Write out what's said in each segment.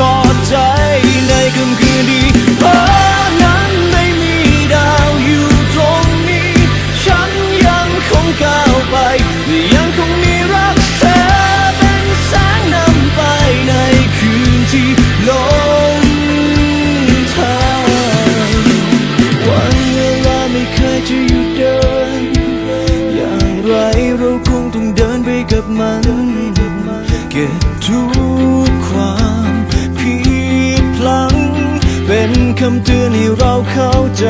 ท้อใจในค่ำคืนที่ฟ้านั้นไม่มีดาวอยู่ตรงนี้ ฉันยังคงก้าวไป ยังคงมีรักเธอเป็นแสงนำไปในคืนที่หลงทางวันเวลาไม่เคยจะหยุดเดิน อย่างไรเราคงต้องเดินไปกับมัน เก็บทุก เป็นคำเตือนให้เราเข้าใจ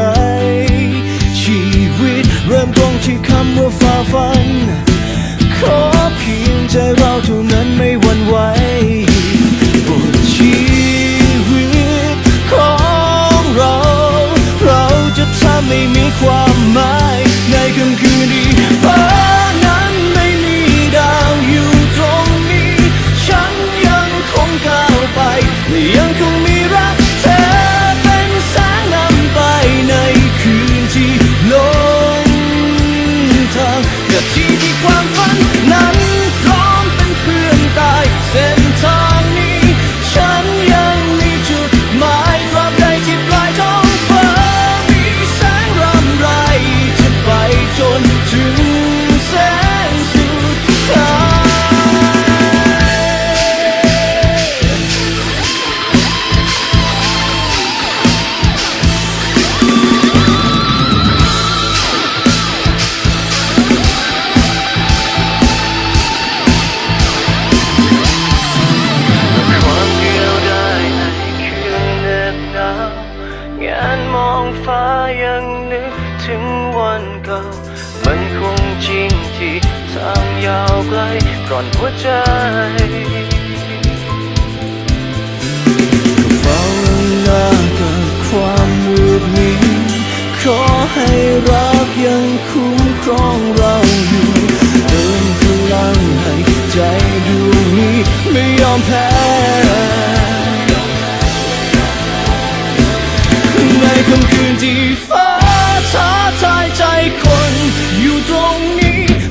ชีวิตเริ่มต้นที่ กับที่ที่ความฝันนั้น มันคงจริงที่ทางยาวไกลก่อนหัวใจเฝ้าหน้ากับความมืดมิดขอให้รักยังคุ้มครองเราอยู่เติมพลังให้ใจดวงนี้ไม่ยอมแพ้